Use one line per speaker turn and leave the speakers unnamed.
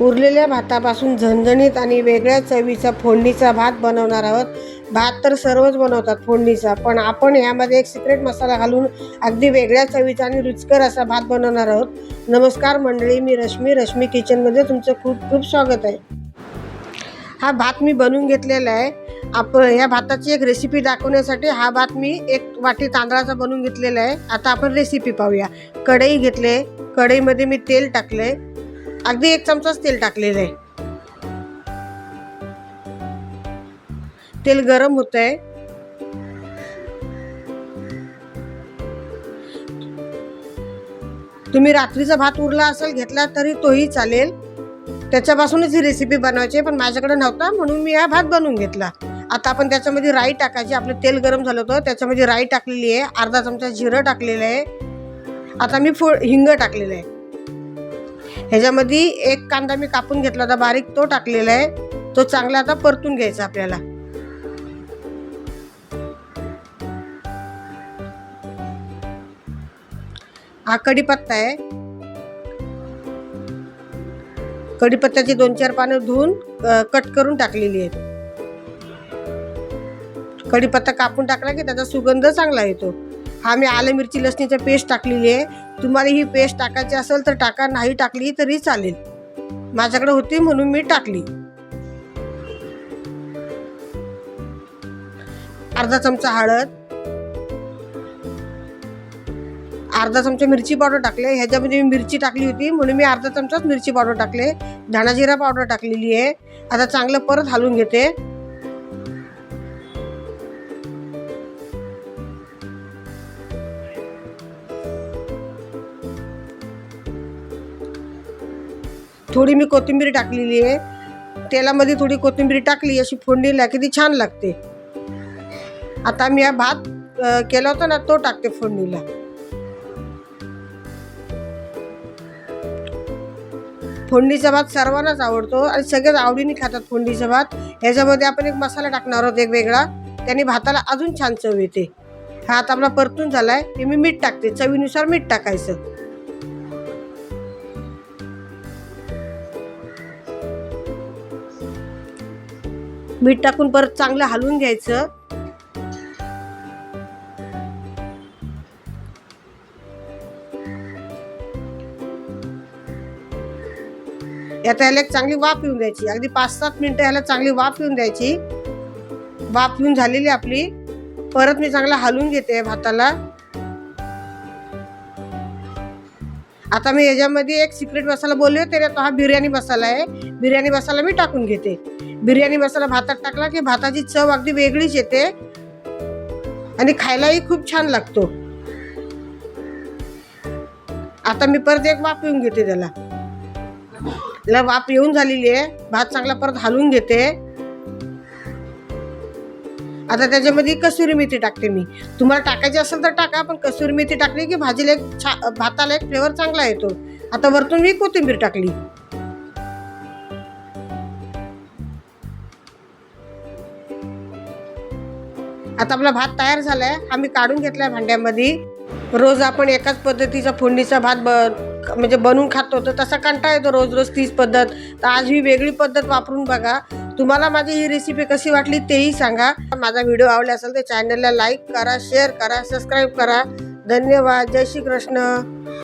उरलेल्या भातापासून झणझणीत आणि वेगळ्या चवीचा फोडणीचा भात बनवणार आहोत. भात तर सर्वच बनवतात फोडणीचा पण आपण यामध्ये एक सिक्रेट मसाला घालून अगदी वेगळ्या चवीचा आणि रुचकर असा भात बनवणार आहोत. नमस्कार मंडळी मी रश्मी रश्मी किचनमध्ये तुमचं खूप खूप स्वागत आहे. हा भात मी बनवून घेतलेला आहे. आपण या भाताची एक रेसिपी दाखवण्यासाठी हा भात मी एक वाटी तांदळाचा बनवून घेतलेला आहे. आता आपण रेसिपी पाहूया. कढई घेतले कढईमध्ये मी तेल टाकले अगदी एक चमचाच तेल टाकलेलं आहे. तेल गरम होत आहे तुम्ही रात्रीचा भात उरला असेल घेतला तरी तोही चालेल. त्याच्यापासूनच ही रेसिपी बनवायची आहे, पण माझ्याकडे नव्हता म्हणून मी हा भात बनवून घेतला. आता आपण त्याच्यामध्ये राई टाकायची आपलं तेल गरम झालं होतं त्याच्यामध्ये राई टाकलेली आहे अर्धा चमचा जिरं टाकलेलं आहे. आता मी फो हिंग टाकलेलं आहे. ह्याच्यामध्ये एक कांदा मी कापून घेतला होता बारीक तो टाकलेला आहे. तो चांगला आता परतून घ्यायचा आपल्याला. हा कढीपत्ता आहे. कढीपत्त्याची दोन चार पानं धुवून कट करून टाकलेली आहेत कढीपत्ता कापून टाकला की त्याचा सुगंध चांगला येतो. हा मी आलं मिरची लसणीची पेस्ट टाकलेली आहे. तुम्हाला ही पेस्ट टाकायची असेल तर टाका नाही टाकली तरी चालेल. माझ्याकडे होती म्हणून मी टाकली. अर्धा चमचा हळद. अर्धा चमचा मिरची पावडर टाकले ह्याच्यामध्ये मी मिरची टाकली होती म्हणून मी अर्धा चमचाच मिरची पावडर टाकले धाणाजिरा पावडर टाकलेली आहे. आता चांगलं परत हलवून घेते. थोडी मी कोथिंबीर टाकलेली आहे. तेलामध्ये थोडी कोथिंबीर टाकली अशी फोडणीला किती छान लागते. आता मी हा भात केला होता ना तो टाकते फोडणीला. फोडणीचा भात सर्वांनाच आवडतो आणि सगळेच आवडीने खातात फोडणीचा भात. ह्याच्यामध्ये आपण एक मसाला टाकणार आहोत एक वेगळा. त्याने भाताला अजून छान चव येते. हा आता आपला परतून झाला आहे मी मीठ टाकते. चवीनुसार मीठ टाकायचं. मीठ टाकून परत चांगलं हलवून घ्यायचं. आता ह्याला एक चांगली वाफ येऊन द्यायची. अगदी पाच सात मिनिटं ह्याला चांगली वाफ येऊन द्यायची. वाफ येऊन झालेली आपली. परत मी चांगला हलवून घेते भाताला. आता मी याच्यामध्ये एक सिक्रेट मसाला बोलले होते तो हा बिर्याणी मसाला आहे. बिर्याणी मसाला मी टाकून घेते. बिर्याणी मसाला भातात टाकला की भाताची चव अगदी वेगळीच येते. आणि खायलाही खूप छान लागतो. आता मी परत एक वाफ येऊन घेते त्याला. त्याला वाफ येऊन झालेली आहे. भात चांगला परत हलवून घेते. आता त्याच्यामध्ये कसुरी मेथी टाकते मी. तुम्हाला टाकायची असेल तर टाका पण कसुरी मेथी टाकली की भाजीला एक छा भाताला एक फ्लेवर चांगला येतो. आता वरतून मी कोथिंबीर टाकली. आता आपला भात तयार झालाय. आम्ही काढून घेतलाय भांड्यामध्ये. रोज आपण एकाच पद्धतीचा फोडणीचा भात ब म्हणजे बनवून खातो तर तसा कंटाळा येतो रोज रोज तीच पद्धत. तर आज ही वेगळी पद्धत वापरून बघा. तुम्हाला माझी ही रेसिपी कशी वाटली तेही सांगा. माझा व्हिडिओ आवडला असेल तर चॅनलला लाईक करा शेअर करा सबस्क्राईब करा. धन्यवाद. जय श्री कृष्ण.